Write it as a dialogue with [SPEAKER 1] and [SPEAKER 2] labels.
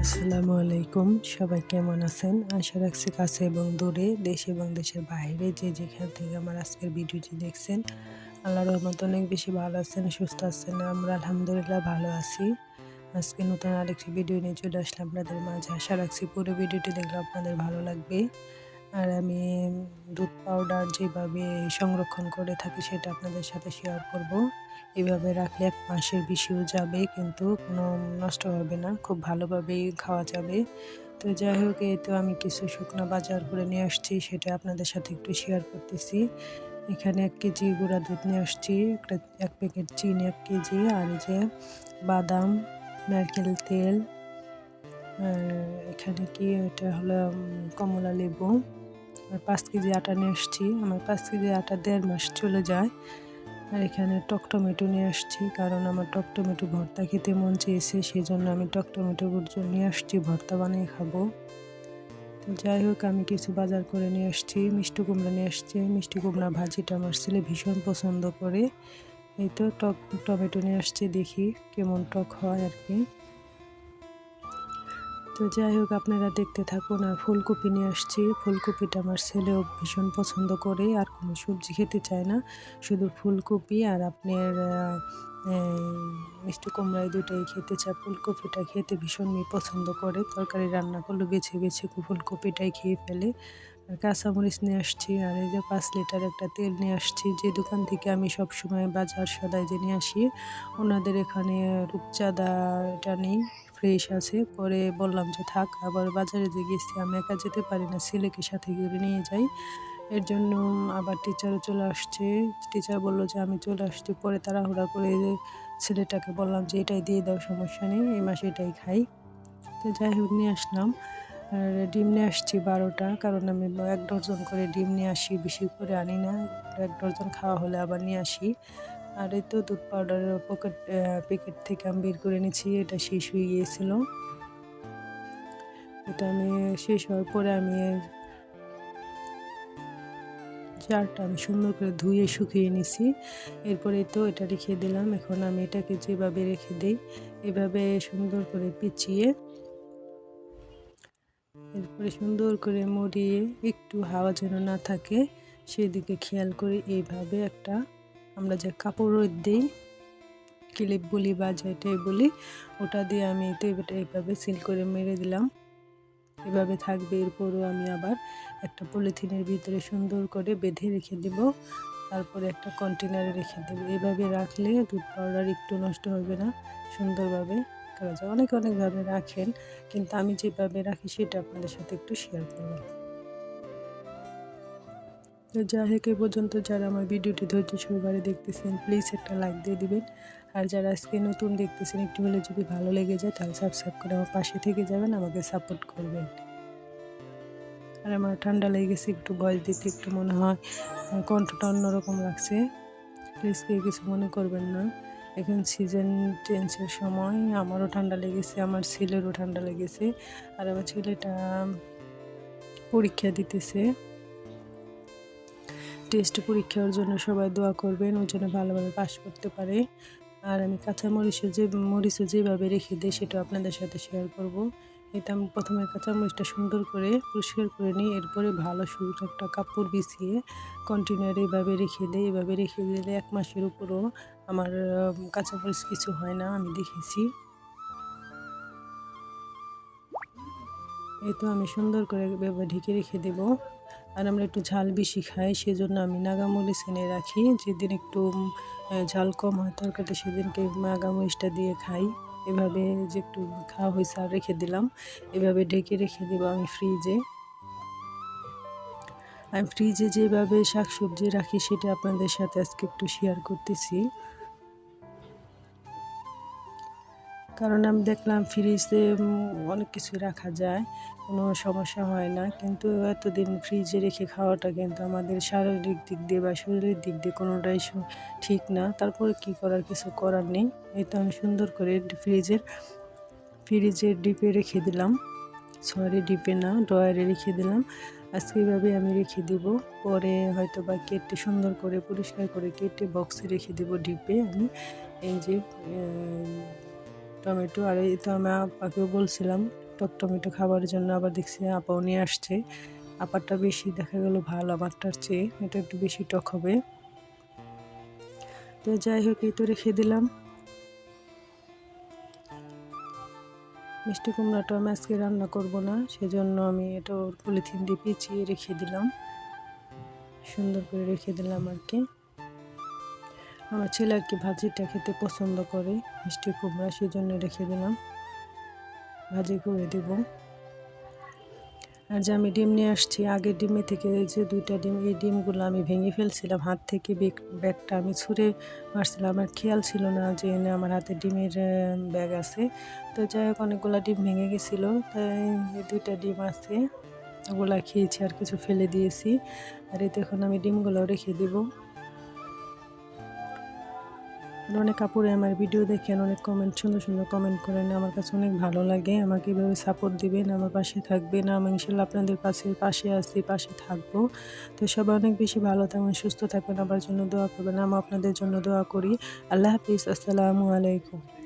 [SPEAKER 1] আসসালামু আলাইকুম। সবাই কেমন আছেন? আশা রাখছি কাছে এবং দূরে দেশ এবং দেশের বাইরে যে যেখান থেকে আমার আজকের ভিডিওটি দেখছেন, আল্লাহ রহমত অনেক বেশি ভালো আছেন, সুস্থ আছেন। আমরা আলহামদুলিল্লাহ ভালো আছি। আজকে নতুন আরেকটি ভিডিও নিয়ে চলে আসলাম আপনাদের মাঝে। আশা রাখছি পুরো ভিডিওটি দেখলে আপনাদের ভালো লাগবে। আর আমি দুধ পাউডার যেভাবে সংরক্ষণ করে থাকি সেটা আপনাদের সাথে শেয়ার করব। এভাবে রাখলে এক মাসের বেশিও যাবে, কিন্তু কোনো নষ্ট হবে না, খুব ভালোভাবেই খাওয়া যাবে। তো যাই হোক, এই তো আমি কিছু শুকনো বাজার করে নিয়ে আসছি, সেটা আপনাদের সাথে একটু শেয়ার করতেছি। এখানে এক কেজি গুঁড়া দুধ নিয়ে আসছি, একটা, এক প্যাকেট চিনি এক কেজি, আর যে বাদাম, নারকেল তেল, আর এখানে কি, এটা হলো কমলা লেবু। আর পাঁচ কেজি আটা নিয়ে এসছি আমার পাঁচ কেজি আটা দেড় মাস চলে যায়। আর এখানে টক টমেটো নিয়ে আসছি কারণ আমার টক টমেটো ভর্তা খেতে মন চেয়েছে সেই জন্য আমি টক টমেটো নিয়ে আসছি, ভর্তা বানিয়ে খাব। তো যাই হোক, আমি কিছু বাজার করে নিয়ে আসছি, মিষ্টি কুমড়া নিয়ে আসছি। মিষ্টি কুমড়া ভাজিটা আমার ছেলে ভীষণ পছন্দ করে। এই তো টক টমেটো নিয়ে আসছি, দেখি কেমন টক হয় আর কি। তো যাই হোক, আপনারা দেখতে থাকুন আর ফুলকপি নিয়ে আসছি। ফুলকপিটা আমার ছেলেও ভীষণ পছন্দ করে, আর কোনো সবজি খেতে চায় না। শুধু ফুলকপি আর আপনার মিষ্টি কুমড়া এই দুটাই খেতে চায়। ফুলকপিটা খেতে ভীষণ পছন্দ করে। তরকারি রান্না করলে বেছে বেছে ফুলকপিটাই খেয়ে ফেলে। আর কাঁচামরিচ নিয়ে আসছি, আর এই যে পাঁচ লিটার একটা তেল নিয়ে আসছি, যে দোকান থেকে আমি সব সময় বাজার সদাই যে নিয়ে আসি, ওনাদের এখানে রূপচাঁদা এটা নেই। ফ্রেশ আছে, পরে বললাম যে থাক, আবার বাজারে যে গেছি, আমি একা যেতে পারি না, ছেলেকে সাথে করে নিয়ে যাই। এর জন্য আবার টিচারও চলে আসছে। টিচার বলল যে আমি চলে আসছি, পরে তাড়াহুড়া করে ছেলেটাকে বললাম যে এটাই দিয়ে দাও, সমস্যা নেই, এই মাসে এটাই খাই। তো যাই হোক, নিয়ে আসলাম। আর ডিম নিয়ে আসছি বারোটা, কারণ আমি এক ডজন করে ডিম নিয়ে আসি, বেশি করে আনি না। এক ডজন খাওয়া হলে আবার নিয়ে আসি। আর এই তো দুধ পাউডারের পকেট প্যাকেট থেকে আমি বের করে নিয়েছি, এটা শেষ হয়ে গিয়েছিল। এটা আমি শেষ হওয়ার পরে আমি চারটা আমি সুন্দর করে ধুয়ে শুকিয়ে নিছি এরপরে তো এটা রেখে দিলাম, এখন আমি এটাকে যেভাবে রেখে দিই, এভাবে সুন্দর করে পিছিয়ে এরপরে সুন্দর করে মরিয়ে একটু হাওয়া যেন না থাকে, সেদিকে খেয়াল করে এইভাবে একটা আমরা যে কাপড় দিই, ক্লিপ বলি বা যেটাই বলি, ওটা দিয়ে আমি তো এইভাবে সিল করে মেরে দিলাম। এভাবে থাকবে, এরপরও আমি আবার একটা পলিথিনের ভিতরে সুন্দর করে বেঁধে রেখে দেব। তারপরে একটা কন্টেনারে রেখে দেবো। এভাবে রাখলে দুধ পাউডার একটু নষ্ট হবে না, সুন্দরভাবে করা যায়। অনেক অনেকভাবে রাখেন, কিন্তু আমি যেভাবে রাখি সেটা আপনাদের সাথে একটু শেয়ার করলাম তো যাই হোক, এ পর্যন্ত যারা আমার ভিডিওটি ধৈর্য সহকারে দেখতেছেন প্লিজ একটা লাইক দিয়ে দিবেন। আর যারা আজকে নতুন দেখতেছেন, একটু হলে যদি ভালো লেগে যায়, তাহলে সাবস্ক্রাইব করে আমার পাশে থেকে যাবেন, আমাকে সাপোর্ট করবেন। আর আমার ঠান্ডা লেগে গেছে, একটু বয়স দিতে একটু মনে হয় কণ্ঠটা অন্যরকম লাগছে। প্লিজ কেউ কিছু মনে করবেন না। এখন সিজন চেঞ্জের সময়, আমারও ঠান্ডা লেগেছে, আমার ছেলেরও ঠান্ডা লেগেছে, আর আমার ছেলেটা পরীক্ষা দিতেছে। টেস্ট পরীক্ষার জন্য সবাই দোয়া করবেন, ওই জন্য ভালোভাবে পাস করতে পারে। আর আমি কাঁচা মরিচও যে, মরিচও যেভাবে রেখে দিই সেটা আপনাদের সাথে শেয়ার করব। এটা আমি প্রথমে কাঁচা মরিচটা সুন্দর করে পরিষ্কার করে নিই, এরপরে ভালো সুন্দর একটা কাপড় বিছিয়ে কন্টেনার এইভাবে রেখে দিই। এভাবে রেখে দিলে এক মাসের উপরও আমার কাঁচামরিচ কিছু হয় না, আমি দেখেছি। এই তো আমি সুন্দর করে ঢেকে রেখে দেবো। আর আমরা একটু ঝাল বেশি খাই, সেজন্য আমি নাগামরিচ এনে রাখি। যেদিন একটু ঝাল কম হয় তরকারিতে সেদিনকে নাগামরিচটা দিয়ে খাই। এভাবে যে একটু খাওয়া হয়েছে আর রেখে দিলাম। এভাবে ঢেকে রেখে দেবো আমি ফ্রিজে। আমি ফ্রিজে যেভাবে শাকসবজি রাখি, সেটা আপনাদের সাথে আজকে একটু শেয়ার করতেছি। কারণ আমি দেখলাম ফ্রিজে অনেক কিছু রাখা যায়, কোনো সমস্যা হয় না। কিন্তু এতদিন ফ্রিজে রেখে খাওয়াটা কিন্তু আমাদের শারীরিক দিক দিয়ে বা শরীরের দিক দিয়ে কোনোটাই ঠিক না। তারপরে কি করার? কিছু করার নেই। এই তো আমি সুন্দর করে ফ্রিজের ফ্রিজের ডিপে রেখে দিলাম। সরি ডিপে না, ড্রয়ারে রেখে দিলাম। আজকে এইভাবে আমি রেখে দিব। পরে হয়তো বা কেটে সুন্দর করে, পরিষ্কার করে কেটে বক্সে রেখে দিব ডিপে আমি। এই যে টমেটো আর এই তো আমি আপাকেও বলছিলাম, টক টমেটো খাবার জন্য আবার দেখছি আপাও নিয়ে আসছে। আপারটা বেশি দেখা গেল ভালো, আমারটার চেয়ে এটা একটু বেশি টক হবে। তো যাই হোক, এই তো রেখে দিলাম। মিষ্টি কুমড়াটা আমি আজকে রান্না করব না, সেজন্য আমি এটা ওর পলিথিন দিয়ে পেঁচিয়ে রেখে দিলাম। সুন্দর করে রেখে দিলাম আর কি। আমার ছেলে আর কি ভাজিটা খেতে পছন্দ করে, মিষ্টি কুমড়া সেই জন্য রেখে দিলাম। ভাজি করে দেব। আর যে আমি ডিম নিয়ে আসছি। আগের ডিমে থেকে যে দুইটা ডিম, এই ডিমগুলো আমি ভেঙে ফেলছিলাম। হাত থেকে ব্যাগটা আমি ছুঁড়ে মারছিলাম। আমার খেয়াল ছিল না যে এনে আমার হাতে ডিমের ব্যাগ আছে। তো যাই হোক, অনেকগুলো ডিম ভেঙে গেছিল। তাই এই দুইটা ডিম আছে, ওগুলা খেয়েছি আর কিছু ফেলে দিয়েছি। আর এতে এখন আমি ডিমগুলো রেখে দেবো। অনেক কাপড়ে আমার ভিডিও দেখেন অনেক কমেন্ট সুন্দর সুন্দর কমেন্ট করেন। আমার কাছে অনেক ভালো লাগে। আমাকে এভাবে সাপোর্ট দিবেন, আমার পাশে থাকবেন। আমি ইনশাল্লাহ আপনাদের পাশে পাশে আছি, পাশে থাকব। তো সবাই অনেক বেশি ভালো থাকবেন, সুস্থ থাকবেন। আমার জন্য দোয়া করবেন। আমি আপনাদের জন্য দোয়া করি। আল্লাহ হাফিজ। আসসালামু আলাইকুম।